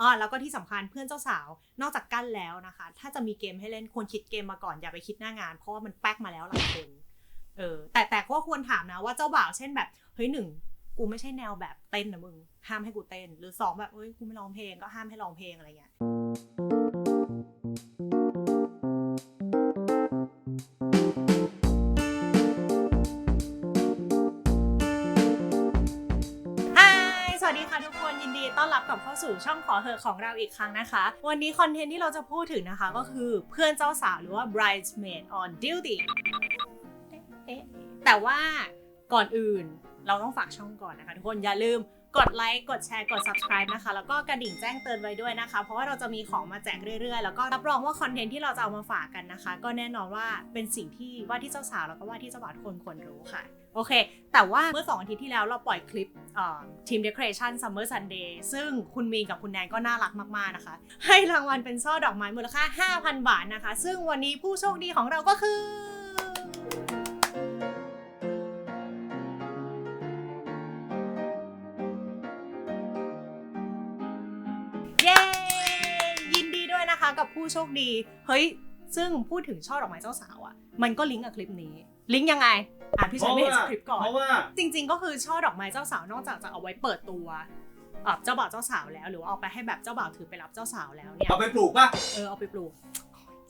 อ๋อแล้วก็ที่สำคัญเพื่อนเจ้าสาว นอกจากกั้นแล้วนะคะ ถ้าจะมีเกมให้เล่นควรคิดเกมมาก่อนอย่าไปคิดหน้างาน เพราะว่ามันแป๊กมาแล้วหลายคนเออแต่แต่ก็ควรถามนะว่าเจ้าบ่าวเช่นแบบเฮ้ยหนึ่งกูไม่ใช่แนวแบบเต้นนะมึงห้ามให้กูเต้น หรือสองแบบเฮ้ยกูไม่ร้องเพลงก็ห้ามให้ร้องเพลงอะไรเงี้ย สู่ช่องขอเหอะของเราอีกครั้งนะคะ วันนี้คอนเทนต์ที่เราจะพูดถึงนะคะก็คือเพื่อนเจ้าสาวหรือว่า bridesmaid on duty เอ๊ะแต่ว่าก่อนอื่นเราต้องฝากช่องก่อนนะคะทุกคนอย่าลืมกดไลค์ กดแชร์ กด subscribe นะคะ แล้วก็กระดิ่งแจ้งเตือนไว้ด้วยนะคะ เพราะว่าเราจะมีของมาแจกเรื่อยๆ แล้วก็รับรองว่าคอนเทนต์ที่เราจะเอามาฝากกันนะคะ ก็แน่นอนว่าเป็นสิ่งที่ว่าที่เจ้าสาวแล้วก็ว่าที่เจ้าบ่าวทุกคนควรรู้ค่ะ โอเค แต่ว่าเมื่อสองอาทิตย์ที่แล้วเราปล่อยคลิปทีม Decoration Summer Sunday ซึ่งคุณมีนกับคุณแนนก็น่ารักมากๆนะคะ ให้รางวัลเป็นช่อดอกไม้มูลค่า 5,000 บาทนะคะ ซึ่งวันนี้ผู้โชคดีของเราก็คือเย้ยินดีด้วยนะคะกับผู้โชคดี เฮ้ย ซึ่งพูดถึงช่อดอกไม้เจ้าสาวอะ่ะ มันก็ลิงก์กับคลิปนี้ ลิงก์ยังไงอ่านพี่เพชายราะไม่เห็นว่าสคริปต์ก่อน เพราะว่า จริง ๆ ก็คือช่อดอกไม้เจ้าสาวนอกจากจะเอาไว้เปิดตัวเอ่อเจ้าบ่าวเจ้าสาวแล้วหรือว่าเอาไปให้แบบเจ้าบ่าวถือไปรับเจ้าสาวแล้วเนี่ยเอาไปปลูกป่ะ เออเอาไปปลูก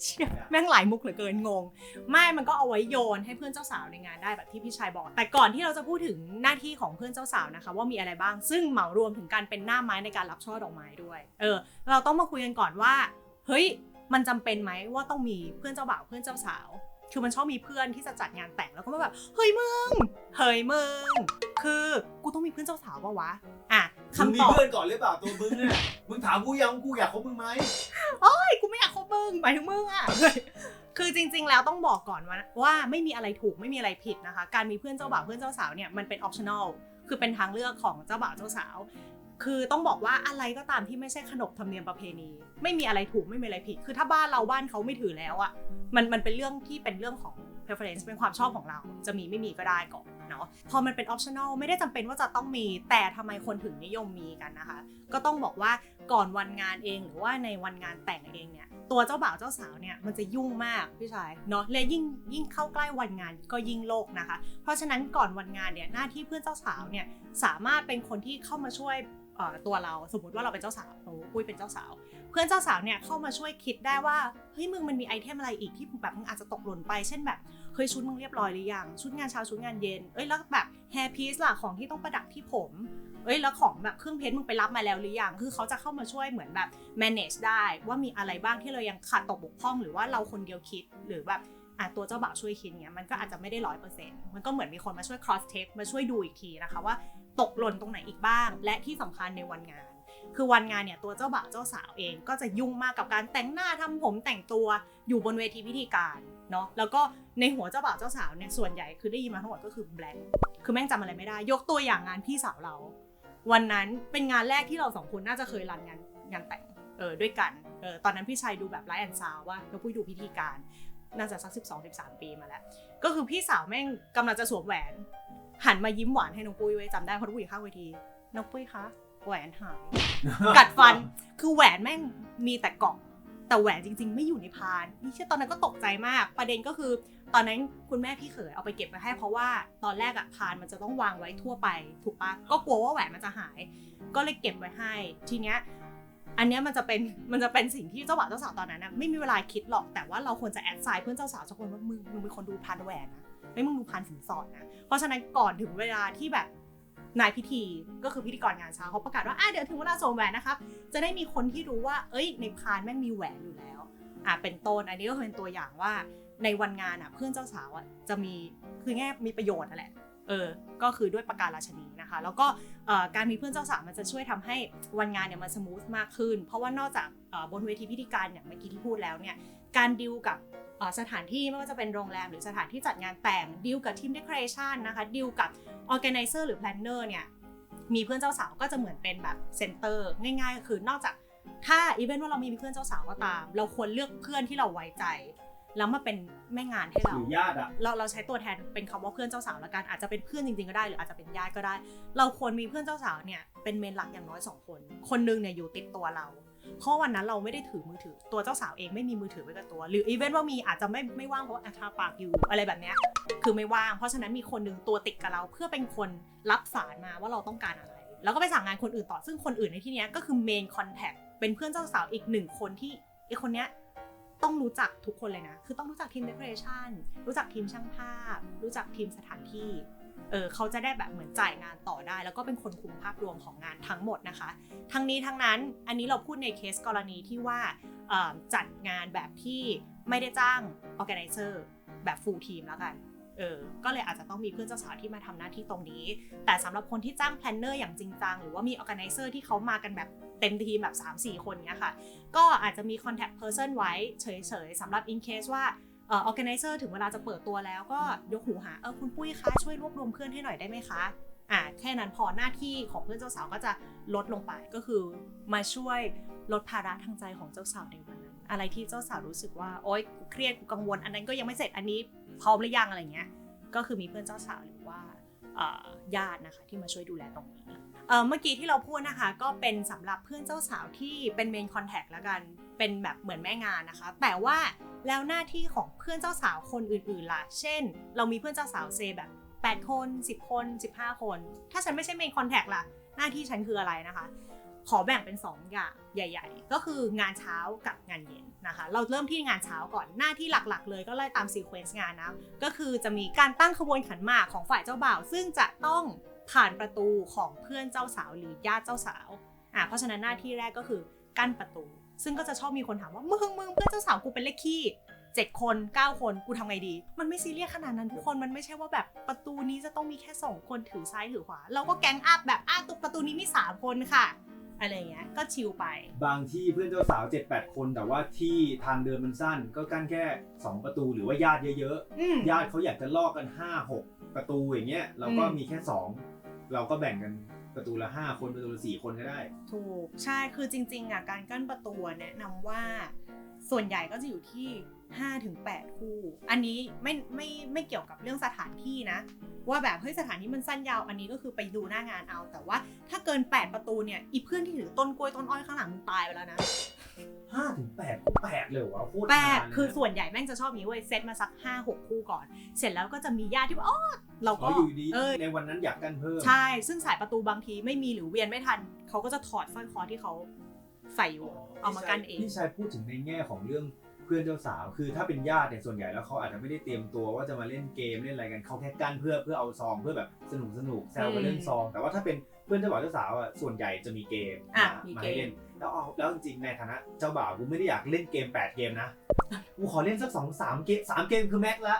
เชี่ยแม่งหลายมุกเหลือเกินงง ไม่มันก็เอาไว้โยนให้เพื่อนเจ้าสาวในงานได้แบบที่พี่ชายบอก แต่ก่อนที่เราจะพูดถึงหน้าที่ของเพื่อนเจ้าสาวนะคะ ว่ามีอะไรบ้างซึ่งเหมารวมถึงการเป็นหน้าไม้ในการรับช่อดอกไม้ด้วย เออ เราต้องมาคุยกันก่อนว่า เฮ้ย มันจำเป็นไหมว่าต้องมีเพื่อนเจ้าบ่าวเพื่อนเจ้าสาว คือมันชอบมีเพื่อนที่จะจัดงานแต่งแล้วก็มาแบบเฮ้ยมึงเฮ้ยมึงคือกูต้องมีเพื่อนเจ้าสาวปะวะอะมึงมีคำตอบเพื่อนก่อนหรือเปล่าตัวมึงเนี่ยมึงถามกูยังกูอยากคบมึงไหมเฮ้ยกูไม่อยากคบมึงหมายถึงมึงอะคือจริง ๆ แล้วต้องบอกก่อนว่าว่าไม่มีอะไรถูกไม่มีอะไรผิดนะคะ การมีเพื่อนเจ้าบ่าวเพื่อนเจ้าสาวเนี่ยมันเป็น optional คือเป็นทางเลือกของเจ้าบ่าวเจ้าสาว คือต้องบอกว่าอะไรก็ตามที่ไม่ใช่ขนบธรรมเนียมประเพณี ไม่มีอะไรถูกไม่มีอะไรผิด คือถ้าบ้านเราบ้านเขาไม่ถือแล้วอะมันมันเป็นเรื่องที่เป็นเรื่องของ preference เป็นความชอบของเรา จะมีไม่มีก็ได้ก่อนเนาะพอมันเป็น optional ไม่ได้จำเป็นว่าจะต้องมีแต่ทำไมคนถึงนิยมมีกันนะคะ ก็ต้องบอกว่าก่อนวันงานเองหรือว่าในวันงานแต่งเองเนี่ยตัวเจ้าบ่าวเจ้าสาวเนี่ยมันจะยุ่งมากพี่ชายเนาะและยิ่งยิ่งเข้าใกล้วันงานก็ยิ่งโลกนะคะ เพราะฉะนั้นก่อนวันงานเนี่ยหน้าที่เพื่อนเจ้าสาวเนี่ยสามารถเป็นคนที่เข้ามาช่วย ตัวเราสมมติว่าเราเป็นเจ้าสาวโอ้ปุ้ยเป็นเจ้าสาว เพื่อนเจ้าสาวเนี่ยเข้ามาช่วยคิดได้ว่าเฮ้ยมึงมันมีไอเทมอะไรอีกที่แบบมึงอาจจะตกหล่นไป เช่นแบบเฮ้ยชุดมึงเรียบร้อยหรือยังชุดงานเช้าชุดงานเย็นเอ้ยแล้วแบบแฮร์พีซล่ะของที่ต้องประดับที่ผมเอ้ยแล้วของแบบเครื่องเพชรมึงไปรับมาแล้วหรือยังคือเขาจะเข้ามาช่วยเหมือนแบบ manage ได้ว่ามีอะไรบ้างที่เรายังขาดตกบกพร่อง หรือว่าเราคนเดียวคิดหรือแบบอะตัวเจ้าบ่าวช่วยคิดเนี้ยมันก็อาจจะไม่ได้ร้อยเปอร์เซ็นต์มันก็เหมือนมีคนมาช่วย cross check มาช่วยดูอีกทีนะคะว่า ตกหล่นตรงไหนอีกบ้าง และที่สำคัญในวันงาน คือวันงานเนี่ยตัวเจ้าบ่าวเจ้าสาวเองก็จะยุ่งมากกับการแต่งหน้าทำผมแต่งตัวอยู่บนเวทีพิธีการเนาะแล้วก็ในหัวเจ้าบ่าวเจ้าสาวเนี่ยส่วนใหญ่คือได้ยินมาทั้งหมดก็คือแบล็คคือแม่งจำอะไรไม่ได้ ยกตัวอย่างงานพี่สาวเรา วันนั้นเป็นงานแรกที่เราสองคนน่าจะเคยรันงานงานแต่งเออด้วยกันเออตอนนั้นพี่ชัยดูแบบไลฟ์แอนซาวว่าเราปุ้ยดูพิธีการน่าจะสักสิบสองสิบสามปีมาแล้ว ก็คือพี่สาวแม่งกำลังจะสวมแหวน หันมายิ้มหวานให้น้องปุ้ยไว้ยจำได้เพราะน้องปุ้ยอยู่ข้างเวทีน้องปุ้ยคะแหวนหาย กัดฟันคือแหวนแม่งมีแต่กล่องแต่แหวนจริง ๆ ไม่อยู่ในพานนี่เชื่อตอนนั้นก็ตกใจมาก ประเด็นก็คือ ตอนนั้นคุณแม่พี่เขยเอาไปเก็บไว้ให้เพราะว่าตอนแรกอะพานมันจะต้องวางไว้ทั่วไปถูกปะก็กลัวว่าแหวนมันจะหาย ก็เลยเก็บไว้ให้ ทีเนี้ยอันเนี้ยมันจะเป็นมันจะเป็นสิ่งที่เจ้าบ่าวเจ้าสาวตอนนั้นนะไม่มีเวลาคิดหรอกแต่ว่าเราควรจะแอดไซน์เพื่อนเจ้าสาวสักคนว่ามึงมึงเป็นคนดูพานแหวนนะ ไม่มึงดูพานสินสอดนะ เพราะฉะนั้นก่อนถึงเวลาที่แบบนายพิธีก็คือพิธีกรงานเช้าเขาประกาศว่าอะเดี๋ยวถึงเวลาสวมแหวนนะครับ จะได้มีคนที่รู้ว่า เอ้ย ในพานแม่งมีแหวนอยู่แล้ว อะเป็นต้นอันนี้ก็เป็นตัวอย่างว่าในวันงานอะเพื่อนเจ้าสาวอะจะมีคือแง่มีประโยชน์นั่นแหละเออ ก็คือด้วยประการราชนีนะคะ แล้วก็การมีเพื่อนเจ้าสาวมันจะช่วยทำให้วันงานเนี่ยมันสมูทมากขึ้น เพราะว่านอกจากบนเวทีพิธีการอย่างเมื่อกี้ที่พูดแล้วเนี่ย การดิวกับ สถานที่ไม่ว่าจะเป็นโรงแรมหรือสถานที่จัดงานแต่งดิวกับทีมเดคอเรชันนะคะดิวกับออแกไนเซอร์หรือแพลนเนอร์เนี่ยมีเพื่อนเจ้าสาวก็จะเหมือนเป็นแบบเซนเตอร์ง่ายๆก็คือนอกจากถ้าอีเวนต์ว่าเรามีเพื่อนเจ้าสาวก็ตาม เราควรเลือกเพื่อนที่เราไว้ใจ แล้วมาเป็นแม่งานให้หเรารือญาติอะเราเราใช้ตัวแทนเป็นคำว่าเพื่อนเจ้าสาวละกันอาจจะเป็นเพื่อนจริงๆก็ได้หรืออาจจะเป็นญาติก็ได้ เราควรมีเพื่อนเจ้าสาวเนี่ยเป็นเมนหลักอย่างน้อยสองคน คนหนึงเนี่ยอยู่ติดตัวเรา เพราะวันนั้นเราไม่ได้ถือมือถือ ตัวเจ้าสาวเองไม่มีมือถือไว้กับตัว หรืออีเวนต์ว่ามีอาจจะไม่ไม่ว่างเพราะว่าอาทาปากอยู่อะไรแบบเนี้ยคือไม่ว่าง เพราะฉะนั้นมีคนหนึ่งตัวติดกับเราเพื่อเป็นคนรับสารมาว่าเราต้องการอะไร แล้วก็ไปสั่งงานคนอื่นต่อซึ่งคนอื่นในที่นี้ก็คือเมนคอนแทคเป็นเพื่อนเจ้าสาวอีกหนึ่งคนที่ไอคนเนี้ยต้องรู้จักทุกคนเลยนะ คือต้องรู้จักทีมเดคอเรชันรู้จักทีมช่างภาพ รู้จักทีมสถานที่ เออเขาจะได้แบบเหมือนจ่ายงานต่อได้ แล้วก็เป็นคนคุมภาพรวมของงานทั้งหมดนะคะ ทั้งนี้ทั้งนั้นอันนี้เราพูดในเคสกรณีที่ว่าจัดงานแบบที่ไม่ได้จ้าง organizer แบบ full team แล้วกันเออก็เลยอาจจะต้องมีเพื่อนเจ้าสาวที่มาทำหน้าที่ตรงนี้ แต่สำหรับคนที่จ้างแพลนเนอร์อย่างจริงจังหรือว่ามี organizer ที่เขามากันแบบเต็มทีมแบบ 3-4 คนเนี้ยค่ะ ก็อาจจะมี contact person ไว้เฉยๆสำหรับ in case ว่า เอ่อ organizer ถึงเวลาจะเปิดตัวแล้วก็ยกหูหาเออคุณปุ้ยคะช่วยรวบรวมเพื่อนให้หน่อยได้ไหมคะอ่าแค่นั้นพอหน้าที่ของเพื่อนเจ้าสาวก็จะลดลงไปก็คือมาช่วยลดภาระทางใจของเจ้าสาวในวันนั้น อะไรที่เจ้าสาวรู้สึกว่าโอ๊ยกูเครียดกูกังวล อันนั้นก็ยังไม่เสร็จอันนี้พร้อมหรือยังอะไรเงี้ยก็คือมีเพื่อนเจ้าสาวหรือว่าญาตินะคะที่มาช่วยดูแลตรงนี้ เอ่อเมื่อกี้ที่เราพูดนะคะ ก็เป็นสำหรับเพื่อนเจ้าสาวที่เป็นเมนคอนแทคแล้วกัน เป็นแบบเหมือนแม่งานนะคะ แต่ว่าแล้วหน้าที่ของเพื่อนเจ้าสาวคนอื่นๆล่ะ เช่น เรามีเพื่อนเจ้าสาวเซแบบ 8 คน 10 คน 15 คน ถ้าฉันไม่ใช่เมนคอนแทคล่ะ หน้าที่ฉันคืออะไรนะคะ ขอแบ่งเป็น 2 อย่างใหญ่ ๆ ก็คืองานเช้ากับงานเย็นนะคะ เราเริ่มที่งานเช้าก่อน หน้าที่หลักๆ เลยก็ไล่ตามซีเควนซ์งานนะ ก็คือจะมีการตั้งขบวนขันหมากของฝ่ายเจ้าบ่าว ซึ่งจะต้อง ผ่านประตูของเพื่อนเจ้าสาวหรือญาติเจ้าสาวอะเพราะฉะนั้นหน้าที่แรกก็คือกั้นประตู ซึ่งก็จะชอบมีคนถามว่ามึงมึงเพื่อนเจ้าสาวกูเป็นเลขขี้เจ็ดคนเก้าคนกูทำไงดี มันไม่ซีเรียสขนาดนั้นทุกคนมันไม่ใช่ว่าแบบประตูนี้จะต้องมีแค่สองคนถือซ้ายถือขวาเราก็แก๊งอัพแบบอ้าตุกประตูนี้มีสามคนค่ะอะไรอย่างเงี้ยก็ชิลไป บางที่เพื่อนเจ้าสาว 7-8 คน แต่ว่าที่ทางเดินมันสั้น ก็กั้นแค่ 2 ประตูหรือว่าญาติเยอะอืมๆญาติเขาอยากจะลอกกัน 5-6 ประตูอย่างเงี้ยเราก็อืมมีแค่ 2 เราก็แบ่งกันประตูละ5คนประตูละ4คนก็ได้ ถูกใช่คือจริงๆอะการกั้นประตูแนะนำว่า ส่วนใหญ่ก็จะอยู่ที่5ถึง8คู่ อันนี้ไม่ไม่ไม่เกี่ยวกับเรื่องสถานที่นะ ว่าแบบเฮ้ยสถานที่มันสั้นยาวอันนี้ก็คือไปดูหน้างานเอา แต่ว่าถ้าเกิน 8 ประตูเนี่ยอีเพื่อนที่ถือต้นกล้วยต้นอ้อยข้างหลังมึงตายไปแล้วนะ 5ถึง8ก็8เลยเหรอวะโคตรแปนานดเลยนะคือส่วนใหญ่แม่งจะชอบมีเว้ยเซตมาสัก5 6คู่ก่อน เสร็จแล้วก็จะมีญาติที่ว่าอ๋อเราอ๋ก็ออยู่ดีเออ ในวันนั้นอยากกั้นเพิ่มใช่ ซึ่งสายประตูบางทีไม่มีหรือเวียนไม่ทัน เขาก็จะถอดสร้อยคอที่เขาใส่อยู่ เอามากันเอง พี่ชายพูดถึงในแง่ของเรื่องเพื่อนเจ้าสาว คือถ้าเป็นญาติเนี่ยส่วนใหญ่แล้วเขาอาจจะไม่ได้เตรียมตัวว่าจะมาเล่นเกมเล่นอะไรกันเขาแค่กั้นเพื่อเพื่อเอาซองเพื่อแบบสนุกสนุกแซวกันเรื่องซอง แต่ว่าถ้าเป็น เพื่อนเจ้าบ่าวเจ้าสาวอะส่วนใหญ่จะมีเกมอะมามีมาเกให้มเล่นแล้วเอาแล้วจริงๆในฐานะเจ้าบ่าวกูไม่ได้อยากเล่นเกม 8 เกมนะกูขอเล่นสักสองสามเกมสามเกมคือแม็กซ์ละ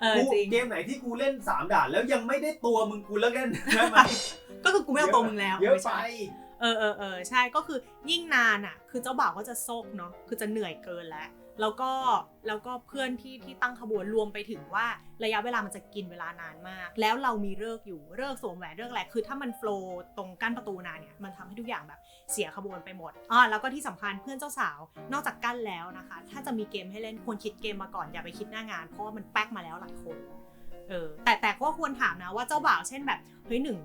เออกูจริง เกมไหนที่กูเล่นสามด่านแล้วยังไม่ได้ตัวมึงกูเลิกเล่นได้ไหมก็คือกูไม่เอาตัวมึงแล้วเยอะไม่ไปใช่ เออเออเออใช่ก็คือยิ่งนานอะ คือเจ้าบ่าวก็จะโซกเนาะคือจะเหนื่อยเกินแล้ว แล้วก็แล้วก็เพื่อนที่ที่ตั้งขบวนรวมไปถึงว่าระยะเวลามันจะกินเวลานานมาก แล้วเรามีเลิกอยู่เลิกสวมแหวนเลิกอะไรคือถ้ามันโฟล์ตรงกั้นประตูนานเนี่ยมันทำให้ทุกอย่างแบบเสียขบวนไปหมดอ่าแล้วก็ที่สำคัญเพื่อนเจ้าสาว นอกจากกั้นแล้วนะคะ ถ้าจะมีเกมให้เล่นควรคิดเกมมาก่อนอย่าไปคิดหน้างาน เพราะว่ามันแป๊กมาแล้วหลายคนเออแต่แต่ก็ควรถามนะว่าเจ้าบ่าวเช่นแบบเฮ้ยหนึ่ง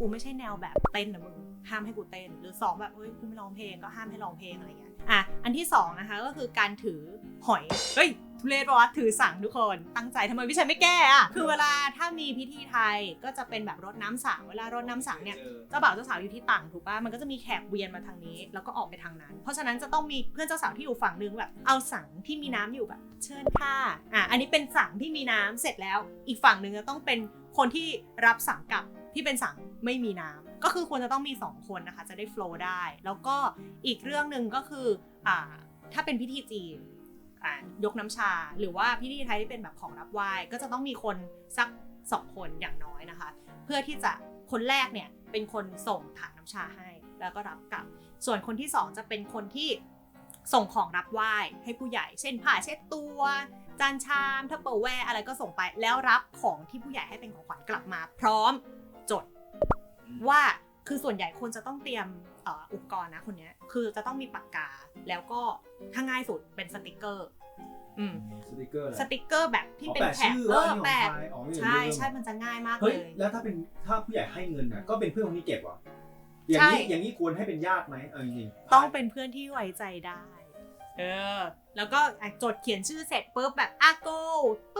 กูไม่ใช่แนวแบบเต้นนะมึงห้ามให้กูเต้น หรือสองแบบเฮ้ยกูไม่ร้องเพลงก็ห้ามให้ร้องเพลงอะไรเงี้ยอะอันที่สองนะคะก็คือการถือหอยเฮ้ยทุเรศปะวะถือสั่งทุกคนตั้งใจทำไมพี่ชัยไม่แก้อะคือเวลาถ้ามีพิธีไทยก็จะเป็นแบบรดน้ำสังเวลารดน้ำสังเนี่ยเจ้าบ่าวเจ้าสาวอยู่ที่ต่างถูกป่ะมันก็จะมีแขกเวียนมาทางนี้ แล้วก็ออกไปทางนั้น เพราะฉะนั้นจะต้องมีเพื่อนเจ้าสาวที่อยู่ฝั่งนึงแบบเอาสังที่มีน้ำอยู่แบบเชิญค่ะอะอันนี้เป็นสังที่มีน้ำเสร็จแล้ว อีกฝั่งหนึ่งจะต้องเป็นคนที่รับสังกับ ที่เป็นสังไม่มีน้ำก็คือควรจะต้องมีสองคนนะคะ จะได้โฟล์ได้ แล้วก็อีกเรื่องหนึ่งก็คืออ่าถ้าเป็นพิธีจีนยกน้ำชา หรือว่าพิธีไทยที่เป็นแบบของรับไหว้ก็จะต้องมีคนสักสองคนอย่างน้อยนะคะ เพื่อที่จะคนแรกเนี่ยเป็นคนส่งถาดน้ำชาให้ แล้วก็รับกลับ ส่วนคนที่สองจะเป็นคนที่ส่งของรับไหว้ให้ผู้ใหญ่ เช่นผ้าเช็ดตัว จานชามทัพเปอร์แวร์อะไรก็ส่งไป แล้วรับของที่ผู้ใหญ่ให้เป็นของขวัญกลับมา พร้อม จดว่าคือส่วนใหญ่คนจะต้องเตรียมเอ่ออุปกรณ์นะคนเนี้ยคือจะต้องมีปากกาแล้วก็ถ้าง่ายสุดเป็นสติกเกอร์อืมสติกเกอร์อะไรสติกเกอร์แบบที่อ๋อเป็นแปะแท็กชื่อเอว่าอนี่ของแปะใครอ๋อไม่ใช่เรื่องใช่มันจะง่ายมากเลเฮ้ยยแล้วถ้าเป็นถ้าผู้ใหญ่ให้เงินน่ะก็เป็นเพื่อนคนนี้เก็บเหรออย่างใช่นี้อย่างนี้ควรให้เป็นญาติไหมเออจริงๆต้องเป็นเพื่อนที่ไว้ใจได้ เออ แล้วก็อะจดเขียนชื่อเสร็จปุ๊บแบบอาโก้ปุ๊บปุ๊บปุ๊บแปะป๊าบ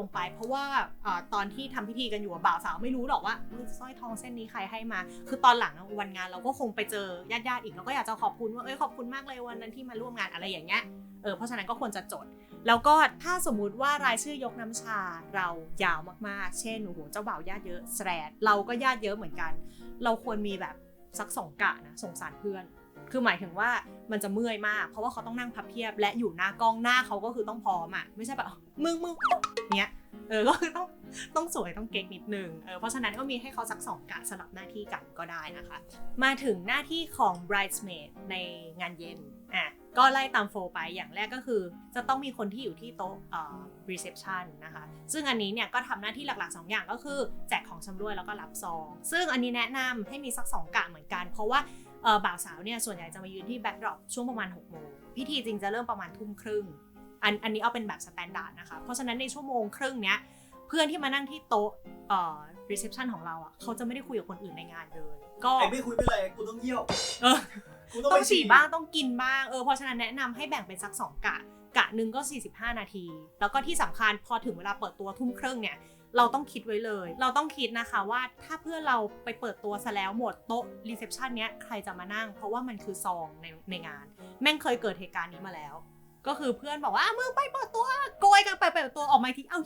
ลงไป เพราะว่าอ่าตอนที่ทำพิธีกันอยู่อะบ่าวสาวไม่รู้หรอกว่าเฮ้ยสร้อยทองเส้นนี้ใครให้มา คือตอนหลังอะวันงานเราก็คงไปเจอญาติญาติๆอีกเราก็อยากจะขอบคุณว่าเอ้ยขอบคุณมากเลยวันนั้นที่มาร่วมงานอะไรอย่างเงี้ยเออเพราะฉะนั้นก็ควรจะจด แล้วก็ถ้าสมมุติว่ารายชื่อยกน้ำชาเรายาวมากๆ เช่นโอ้โหเจ้าบ่าวญาติเยอะแสดเราก็ญาติเยอะเหมือนกัน เราควรมีแบบสักสองกะนะสงสารเพื่อน คือหมายถึงว่ามันจะเมื่อยมาก เพราะว่าเขาต้องนั่งพับเพียบ และอยู่หน้ากล้องหน้าเขาก็คือต้องพร้อมอะ ไม่ใช่แบบมึงมึงเนี้ย เออ ก็คือต้องต้องสวยต้องเก๊กนิดนึง เออ เพราะฉะนั้นก็มีให้เขาสักสองกะสลับหน้าที่กันก็ได้นะคะ มาถึงหน้าที่ของ bridesmaid ในงานเย็น อะ ก็ไล่ตามโฟไป อย่างแรกก็คือ จะต้องมีคนที่อยู่ที่โต๊ะเอ่อ reception นะคะ ซึ่งอันนี้เนี่ยก็ทำหน้าที่หลักๆ 2 อย่างก็คือ แจกของชำร่วยแล้วก็รับซอง ซึ่งอันนี้แนะนำให้มีสัก 2กะเหมือนกัน เพราะว่า บ่าวสาวเนี่ยส่วนใหญ่จะมายืนที่แบ็กดรอปช่วงประมาณ6โมงพิธีจริงจะเริ่มประมาณทุ่มครึ่งอันอันนี้เอาเป็นแบบสแตนดาร์ดนะคะเพราะฉะนั้นในชั่วโมงครึ่งเนี้ยเพื่อนที่มานั่งที่โต๊ะเอ่อ reception ของเราอะเขาจะไม่ได้คุยกับคนอื่นในงานเลย ก็ไอ้ไม่คุยไม่เป็นไรกูต้องเยี่ยวเออกูต้องต้ไปองฉี่บ้างต้องกินบ้างเออเพราะฉะนั้นแนะนำให้แบ่งเป็นสัก2กะกะหนึ่งก็ 45 นาที แล้วก็ที่สำคัญพอถึงเวลาเปิดตัวทุ่มครึ่งเนี่ย เราต้องคิดไว้เลย เราต้องคิดนะคะว่าถ้าเพื่อนเราไปเปิดตัวซะแล้วหมดโต๊ะรีเซพชันเนี้ยใครจะมานั่ง เพราะว่ามันคือซองในในงาน แม่งเคยเกิดเหตุการณ์นี้มาแล้ว ก็คือเพื่อนบอกว่ามึงไปเปิดตัวโกยกันไปเปิดตัวออกมาทีเอ้า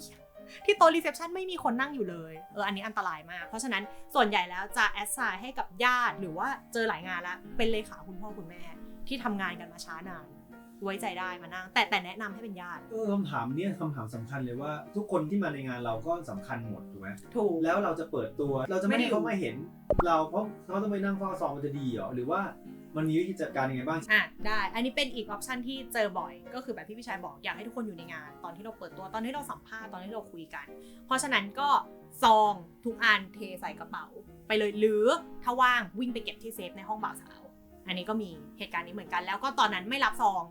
ที่โต๊ะรีเซพชันไม่มีคนนั่งอยู่เลย เออ อันนี้อันตรายมาก เพราะฉะนั้นส่วนใหญ่แล้วจะแอดไซน์ให้กับญาติ หรือว่าเจอหลายงานแล้ว เป็นเลขาคุณพ่อคุณแม่ที่ทำงานกันมาช้านาน ไว้ใจได้มานั่ง แต่แต่แนะนำให้เป็นญาติ เออคำถามเนี้ยคำถามสำคัญเลยว่า ทุกคนที่มาในงานเราก็สำคัญหมดถูกไหมถูก แล้วเราจะเปิดตัว เราจะไม่ไม่ได้ให้เขามาเห็น เราเพราะเขาต้องไปนั่งเฝ้าซองมันจะดีเหรอหรือว่ามันมีวิธีจัดการยังไงบ้าง อะได้ อันนี้เป็นอีกออปชันที่เจอบ่อย ก็คือแบบที่พี่ชายบอกอยากให้ทุกคนอยู่ในงาน ตอนที่เราเปิดตัวตอนที่เราสัมภาษณ์ตอนที่เราคุยกัน เพราะฉะนั้นก็ซองทุกอันเทใส่กระเป๋า ไปเลยหรือถ้าว่างวิ่งไปเก็บที่เซฟในห้องบ่าวสาว อันนี้ก็มีเหตุการณ์นี้เหมือนกันแล้วก็ตอนนั้นไม่รับซอง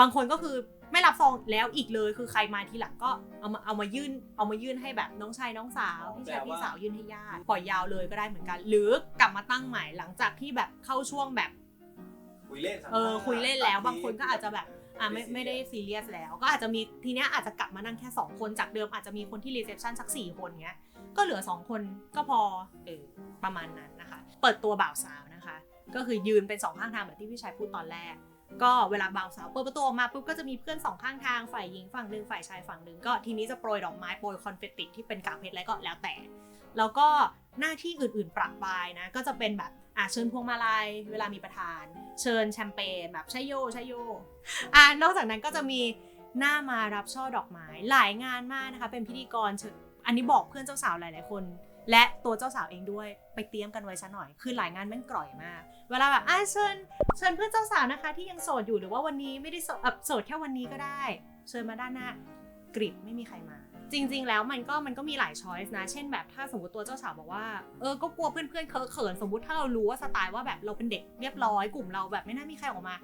บางคนก็คือไม่รับซองแล้วอีกเลยคือใครมาทีหลังก็เอามาเอามายื่นเอามายื่นให้แบบน้องชายน้องสาวอ๋อพี่ชายแปลว่าพี่สาวยื่นให้ญาติปล่อยยาวเลยก็ได้เหมือนกัน หรือกลับมาตั้งใหม่หลังจากที่แบบเข้าช่วงแบบคุยเล่นสัมภาษณ์เออคุยเล่นแล้วบางคนก็อาจจะตัดแบบอะไม่ไม่ไม่ซีเรียสได้ซีเรียสแล้ว ก็อาจจะมีทีเนี้ยอาจจะกลับมานั่งแค่ 2 คนจากเดิมอาจจะมีคนที่รีเซพชันสัก 4 คนเงี้ยก็เหลือ 2 คนก็พอเออประมาณนั้นนะคะ เปิดตัวบ่าวสาวนะคะ ก็คือยืนเป็นสองข้างทางแบบที่พี่ชายพูดตอนแรก ก็เวลาบ่าวสาวเปิดประตูออกมาปุ๊บก็จะมีเพื่อนสองข้างทางฝ่ายหญิงฝั่งหนึ่งฝ่ายชายฝั่งหนึ่งก็ทีนี้จะโปรยดอกไม้โปรยคอนเฟตติที่เป็นกากเพชรอะไรก็แล้วแต่ แล้วก็หน้าที่อื่นๆปรับปรายนะ ก็จะเป็นแบบอะเชิญพวงมาลัยเวลามีประธาน เชิญแชมเปญแบบใช่โยใช่โยอะนอกจากนั้นก็จะมีหน้ามารับช่อดอกไม้หลายงานมากนะคะ เป็นพิธีกรอันนี้บอกเพื่อนเจ้าสาวหลาย ๆ คน และตัวเจ้าสาวเองด้วยไปเตรียมกันไว้ซะหน่อย คือหลายงานแม่งกร่อยมาก เวลาแบบอะเชิญเชิญเพื่อนเจ้าสาวนะคะ ที่ยังโสดอยู่หรือว่าวันนี้ไม่ได้โสดเอ่อโสดแค่วันนี้ก็ได้ เชิญมาด้านหน้ากริบไม่มีใครมา จริง ๆ แล้วมันก็มันก็มีหลายช้อยส์นะ เช่นแบบถ้าสมมติตัวเจ้าสาวบอกว่าเออก็กลัวเพื่อนๆเคอะเขินสมมติถ้าเรารู้ว่าสไตล์ว่าแบบเราเป็นเด็กเรียบร้อยกลุ่มเราแบบไม่น่ามีใครออกมา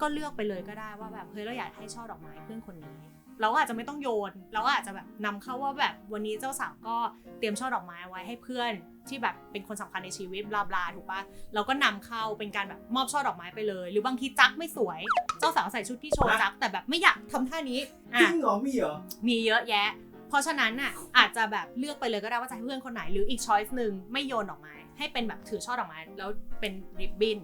ก็เลือกไปเลยก็ได้ว่าแบบเฮ้ยเราอยากให้ช่อดอกไม้เพื่อนคนนี้ เราก็อาจจะไม่ต้องโยน เราก็อาจจะแบบนำเข้าว่าแบบวันนี้เจ้าสาวก็เตรียมช่อดอกไม้ไว้ให้เพื่อนที่แบบเป็นคนสำคัญในชีวิตบลาบลาถูกปะเราก็นำเข้าเป็นการแบบมอบช่อดอกไม้ไปเลย หรือบางทีจักไม่สวย เจ้าสาวใส่ชุดที่โชว์จักแต่แบบไม่อยากทำท่านี้จริอะงเหรอมีเหรอมีเยอะแยะ เพราะฉะนั้นน่ะอาจจะแบบเลือกไปเลยก็ได้ว่าจะให้เพื่อนคนไหนหรืออีกช้อยส์หนึ่งไม่โยนดอกไม้ให้เป็นแบบถือช่อดอกไม้แล้วเป็นริบบิ้น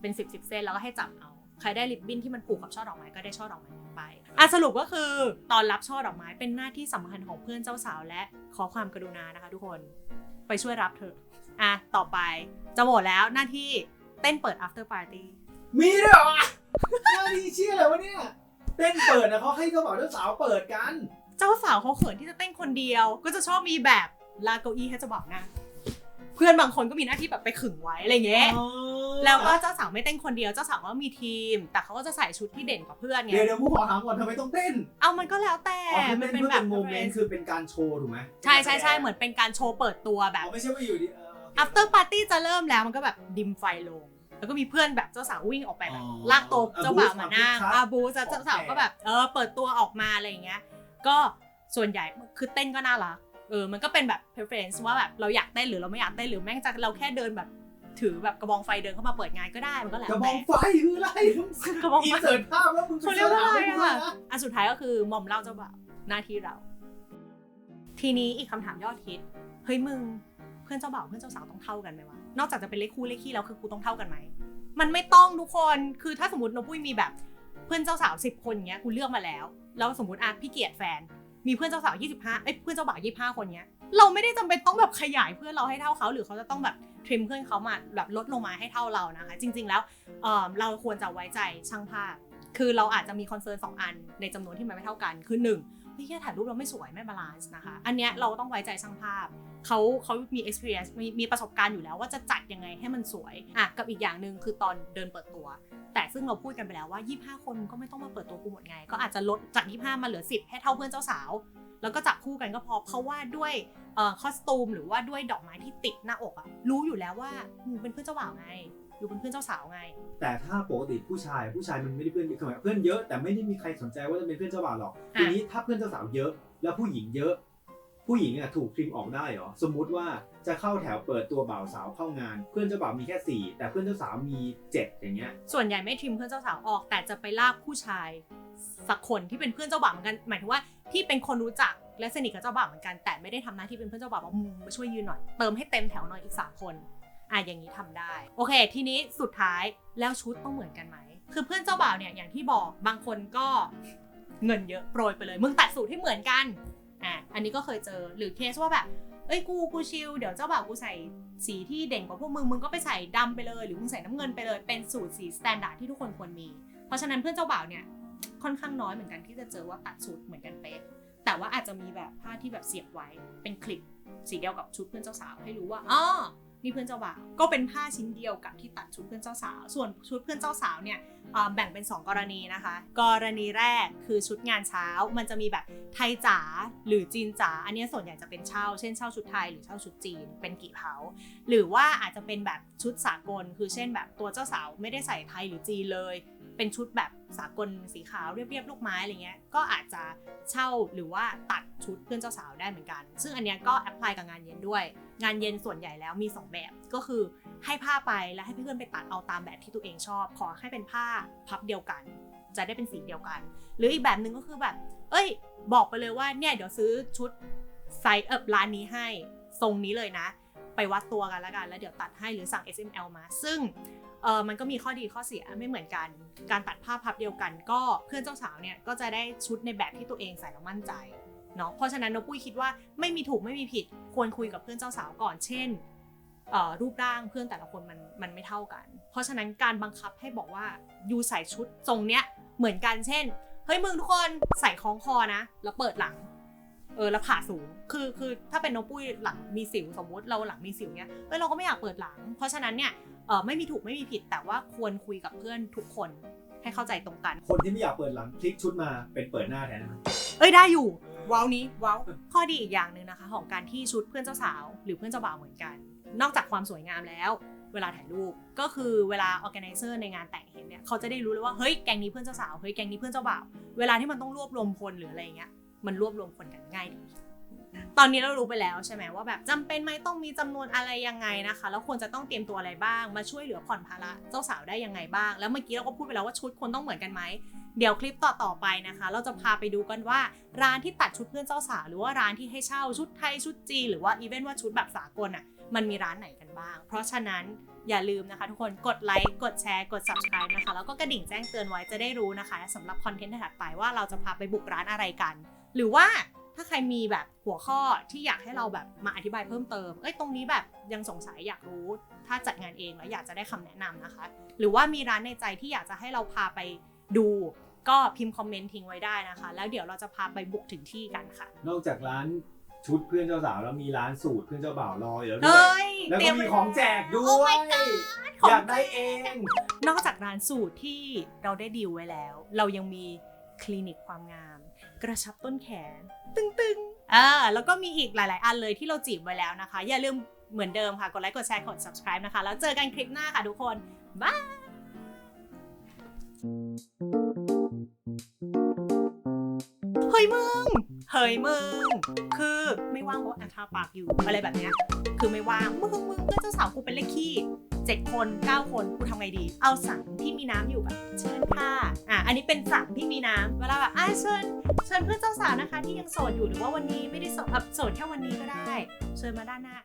เป็นสิบสิบเส้นแล้วก็ให้จับเอา ใครได้ริบบิ้นที่มันผูกกับช่อดอกไม้ก็ได้ช่อดอกไม้นั้นไปอะสรุปก็คือตอนรับช่อดอกไม้เป็นหน้าที่สำคัญของเพื่อนเจ้าสาวและขอความกรุณานะคะ ทุกคนไปช่วยรับเถอะอะต่อไปจะหมดแล้วหน้าที่เต้นเปิด after party มีด้วยเหรอวะหน้าที่เชี่ยอะไรวะเนี่ยเต้นเปิดนะเขาให้เจ้าบ่าวเจ้าสาวเปิดกัน เจ้าสาวเขาเขินที่จะเต้นคนเดียว ก็จะชอบมีแบบลากเก้าอี้ให้เจ้าบ่าวนั่งเพื่อนบางคนก็มีหน้าที่แบบไปขึงไว้อะไรเงี้ยแล้วก็เจ้าสาวไม่เต้นคนเดียวเจ้าสาวก็มีทีม แต่เขาก็จะใส่ชุดที่เด่นกว่าเพื่อนไงเดี๋ยวเดี๋ยวผู้ขอถามก่อนทำไมต้องเต้น เอามันก็แล้วแต่อ๋อคือมัเต้นนเป็นเพื่อแบบเป็นโมเมนต์คือเป็นการโชว์ถูกไหมใช่ใช่ใช่เหมือนเป็นการโชว์เปิดตัวแบอ๋บอไม่ใช่ว่าอยู่ดีเออโอเค after party จะเริ่มแล้วมันก็แบบดิมไฟลง แล้วก็มีเพื่อนแบบเจ้าสาววิ่งออกไปแบบอ๋อลากโต๊ะเจ้าบ่าวมานั่งอะอาบูบูสจะความคึกคักเจ้าสาวก็แบบเออเปิดตัวออกมาอะไรอย่างเงี้ย ก็ส่วนใหญ่คือเต้นก็น่ารัก เออมันก็เป็นแบบ preference ว่าแบบเราอยากเต้นหรือเราไม่อยากเต้นหรือแม่งจะเราแค่เดินแบบถือแบบกระบองไฟเดินเข้ามาเปิดงานก็ได้มันก็แล้วกระบแต่องไฟคืออะไรกระบองอิไฟนเสิร์ตภาพแล้วมึงเขาเรียกว่าอะไรปเสิอะร์ชหาให้กูด้วยนอันสุดท้ายก็คือหม่อมเล่าเจ้าบ่าวหน้าที่เรา ทีนี้อีกคำถามยอดฮิตเฮ้ยมึงเพื่อนเจ้าบ่าวเพื่อนเจ้าสาวต้องเท่ากันไหมวะนอกจากจะเป็นเลขคู่เลขขี้แล้วคือกูต้องเท่ากันไหมมันไม่ต้องทุกคนคือถ้าสมมตินปุ้ยมีแบบ เพื่อนเจ้าสาวสิบคนเงี้ยกูเลือกมาแล้วแล้วสมมติอะพี่เกียรติแฟน มีเพื่อนเจ้าสาว 25เอ้ยเพื่อนเจ้าบ่าว25 คนเนี้ย เราไม่ได้จำเป็นต้องแบบขยายเพื่อนเราให้เท่าเขา หรือเขาจะต้องแบบทริมเพื่อนเขามาแบบลดลงมาให้เท่าเรานะคะ จริง ๆ แล้วเอ่อเราควรจะไว้ใจช่างภาพ คือเราอาจจะมีคอนเซิร์นสองอันในจำนวนที่มันไม่เท่ากัน คือหนึ่ง พี่แค่ถ่ายรูปเราไม่สวยไม่บาลานซ์นะคะ อันเนี้ยเราต้องไว้ใจช่างภาพเขาเขามี experience มีมีประสบการณ์อยู่แล้วว่าจะจัดยังไงให้มันสวยอะกับอีกอย่างหนึ่งคือตอนเดินเปิดตัว แต่ซึ่งเราพูดกันไปแล้วว่า 25 คนก็ไม่ต้องมาเปิดตัวกูหมดไง ก็อาจจะลดจาก 25 มาเหลือ 10 ให้เท่าเพื่อนเจ้าสาว แล้วก็จับคู่กันก็พอเพราะว่าด้วยคอสตูมหรือว่าด้วยดอกไม้ที่ติดหน้าอกอะรู้อยู่แล้วว่ามึงเป็นเพื่อนเจ้าบ่าวไง อยู่เป็นเพื่อนเจ้าสาวไง แต่ถ้าปกติผู้ชายผู้ชายมันไม่ได้เพื่อนคือหมายเพื่อนเยอะแต่ไม่ได้มีใครสนใจว่าจะเป็นเพื่อนเจ้าบ่าวหรอกอะทีนี้ถ้าเพื่อนเจ้าสาวเยอะ แล้วผู้หญิงเยอะ ผู้หญิงอะถูกทริมออกได้เหรอสมมุติว่าจะเข้าแถวเปิดตัวบ่าวสาวเข้างาน เพื่อนเจ้าบ่าวมีแค่สี่แต่เพื่อนเจ้าสาวมีเจ็ดอย่างเงี้ยส่วนใหญ่ไม่ทริมเพื่อนเจ้าสาวออก แต่จะไปลากผู้ชายสักคนที่เป็นเพื่อนเจ้าบ่าวเหมือนกันหมายถึงว่าที่เป็นคนรู้จักและสนิทกับเจ้าบ่าวเหมือนกันแต่ไม่ได้ทำหน้าที่เป็นเพื่อนเจ้าบ่าวบอกมึงมาช่วยยืนหน่อยเติมให้เต็มแถวหน่อยอีกสามคน อะอย่างนี้ทำได้ โอเค ทีนี้สุดท้ายแล้วชุดต้องเหมือนกันไหม คือเพื่อนเจ้าบ่าวเนี่ยอย่างที่บอกบางคนก็เงินเยอะโปรยไปเลย มึงตัดสูตรให้เหมือนกันอะอันนี้ก็เคยเจอหรือเคสว่าแบบเอ้ยกูกูชิลเดี๋ยวเจ้าบ่าวกูใส่สีที่เด่นกว่าพวกมึงมึงก็ไปใส่ดำไปเลย หรือมึงใส่น้ำเงินไปเลยเป็นสูตรสีสแตนดาร์ดที่ทุกคนควรมี เพราะฉะนั้นเพื่อนเจ้าบ่าวเนี่ยค่อนข้างน้อยเหมือนกันที่จะเจอว่าตัดสูตรเหมือนกันเป๊ะแต่ว่าอาจจะมีแบบผ้าที่แบบเสียบไว้เป็นคลิปสีเดียวกับชุดเพื่อนเจ้าสาวให้รู้ว่าอ๋อ นี่เพื่อนเจ้าบ่าวก็เป็นผ้าชิ้นเดียวกับที่ตัดชุดเพื่อนเจ้าสาว ส่วนชุดเพื่อนเจ้าสาวเนี่ยแบ่งเป็น 2 กรณีนะคะ กรณีแรกคือชุดงานเช้า มันจะมีแบบไทยจ๋าหรือจีนจ๋าอันนี้ส่วนใหญ่จะเป็นเช่า เช่นเช่าชุดไทยหรือเช่าชุดจีนเป็นกี่เผาหรือว่าอาจจะเป็นแบบชุดสากล คือเช่นแบบตัวเจ้าสาวไม่ได้ใส่ไทยหรือจีนเลย เป็นชุดแบบสากลสีขาวเรียบๆลูกไม้อะไรเงี้ยก็อาจจะเช่าหรือว่าตัดชุดเพื่อนเจ้าสาวได้เหมือนกัน ซึ่งอันเนี้ยก็แอพพลายกับงานเย็นด้วย งานเย็นส่วนใหญ่แล้วมี 2 แบบก็คือให้ผ้าไปแล้วให้เพื่อนไปตัดเอาตามแบบที่ตัวเองชอบ ขอให้เป็นผ้าพับเดียวกัน จะได้เป็นสีเดียวกัน หรืออีกแบบหนึ่งก็คือแบบ เอ้ย บอกไปเลยว่าเนี่ยเดี๋ยวซื้อชุดไซส์เออร้านนี้ให้ทรงนี้เลยนะ ไปวัดตัวกันแล้วกันแล้วเดี๋ยวตัดให้หรือสั่ง SML มา ซึ่ง เออมันก็มีข้อดีข้อเสียไม่เหมือนกัน การตัดผ้าพับเดียวกัน ก็เพื่อนเจ้าสาวเนี่ยก็จะได้ชุดในแบบที่ตัวเองใส่แล้วมั่นใจเนาะเพราะฉะนั้นนกปุ้ยคิดว่าไม่มีถูกไม่มีผิดควรคุยกับเพื่อนเจ้าสาวก่อน เช่นเอ่อรูปร่างเพื่อนแต่ละคนมันมันไม่เท่ากัน เพราะฉะนั้นการบังคับให้บอกว่ายูใส่ชุดทรงเนี้ยเหมือนกันเช่นเฮ้ยมึงทุกคนใส่คล้องคอนะ แล้วเปิดหลังเออแล้วผ่าสูงคือคือถ้าเป็นนกปุ้ยหลังมีสิวสมมติเราหลังมีสิวเนี้ยเอ้ยเราก็ไม่อยากเปิดหลัง เพราะฉะนั้นเนี่ย เออไม่มีถูกไม่มีผิด แต่ว่าควรคุยกับเพื่อนทุกคนให้เข้าใจตรงกัน คนที่ไม่อยากเปิดหลังพลิกชุดมาเป็นเปิดหน้าแทนนะเอ้ยได้อยู่ว้าวนี้ว้าวข้อดีอีกอย่างหนึ่งนะคะ ของการที่ชุดเพื่อนเจ้าสาว หรือเพื่อนเจ้าบ่าวเหมือนกัน นอกจากความสวยงามแล้ว เวลาถ่ายรูปก็คือเวลา organizer ในงานแต่งเห็นเนี่ยเขาจะได้รู้เลยว่าเฮ้ยแกงนี้เพื่อนเจ้าสาวเฮ้ยแกงนี้เพื่อนเจ้าบ่าวเวลาที่มันต้องรวบรวมคนหรืออะไรเงี้ยมันรวบรวมคนกันง่ายดี ตอนนี้เรารู้ไปแล้วใช่ไหมว่าแบบจำเป็นไหมต้องมีจำนวนอะไรยังไงนะคะแล้วควรจะต้องเตรียมตัวอะไรบ้าง มาช่วยเหลือผ่อนภาระเจ้าสาวได้ยังไงบ้าง แล้วเมื่อกี้เราก็พูดไปแล้วว่าชุดควรต้องเหมือนกันไหมเดี๋ยวคลิปต่อๆไปนะคะ เราจะพาไปดูกันว่าร้านที่ตัดชุดเพื่อนเจ้าสาวหรือว่าร้านที่ให้เช่าชุดไทยชุดจีนหรือว่าอีเวนต์ว่าชุดแบบสากลอะมันมีร้านไหนกันบ้าง เพราะฉะนั้นอย่าลืมนะคะทุกคนกดไลค์กดแชร์กด subscribe นะคะแล้วก็กระดิ่งแจ้งเตือนไว้จะได้รู้นะคะสำหรับคอนเทนต์ถัดไปว่าเราจะพาไปบุกร้านอะไรกัน หรือว่า ถ้าใครมีแบบหัวข้อที่อยากให้เราแบบมาอธิบายเพิ่มเติม เอ้ยตรงนี้แบบยังสงสัยอยากรู้ ถ้าจัดงานเองแล้วอยากจะได้คำแนะนำนะคะ หรือว่ามีร้านในใจที่อยากจะให้เราพาไปดูก็พิมพ์คอมเมนต์ทิ้งไว้ได้นะคะ แล้วเดี๋ยวเราจะพาไปบุกถึงที่กันค่ะ นอกจากร้านชุดเพื่อนเจ้าสาวแล้วมีร้านสูตรเพื่อนเจ้าบ่าวรออยู่แล้วด้เฮ้วยยแล้วเตรีก็ยมมีไว้ของแจกด้โอ้วย my god ของอยากได้เอง นอกจากร้านสูตรที่เราได้ดีลไว้แล้ว เรายังมี คลินิกความงาม กระชับต้นแขน ตึงๆอ่าแล้วก็มีอีกหลาย ๆ อันเลยที่เราจีบไว้แล้วนะคะ อย่าลืมเหมือนเดิมค่ะ กดไลค์กดแชร์กด subscribe นะคะ แล้วเจอกันคลิปหน้าค่ะทุกคน บาย เฮ้ยมึง เฮ้ยมึง คือไม่ว่างเพราะแอนทาปากอยู่อะไรแบบเนี้ย คือไม่ว่าง มึงมึงเพื่อนเจ้าสาวกูเป็นเลขขี้เจ็ดคนเก้าคนกูทำไงดี เอาสังที่มีน้ำอยู่แบบเชิญค่ะอะ อันนี้เป็นสังที่มีน้ำเวลาแบบอะเชิญเชิญเพื่อนเจ้าสาวนะคะ ที่ยังโสดอยู่หรือว่าวันนี้ไม่ได้โสดอะโสดแค่วันนี้ก็ได้ เชิญมาด้านหน้า